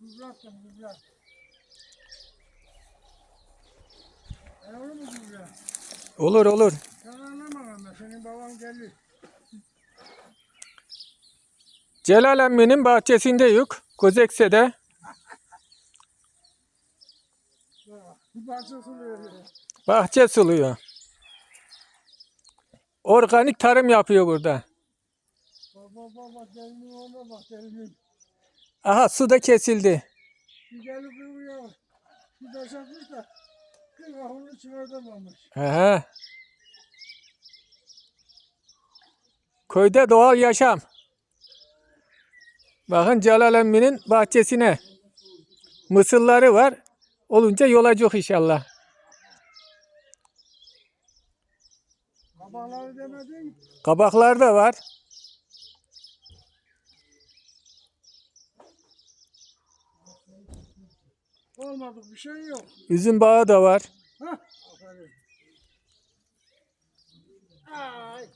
Gübrattım gübrat. E olur mu gübrat? Olur olur. Sen anlamam ama senin baban gelir. Celal emminin bahçesinde yok. Kozekse'de. Parçası böyle. Bahçe suluyor. Organik tarım yapıyor burada. Bak bak delinin ona bak delinin. Aha su da kesildi. Bir deli kırıyor. Bir taş atmış da. Kırk ahırlı çıkartamamış. Aha. Köyde doğal yaşam. Bakın Celal emminin bahçesine. Mısırları var. Olunca yolacak inşallah. Kabakları demedin. Kabaklar da var. Olmadık bir şey yok. Üzüm bağı da var. Hah. Aferin. Ay.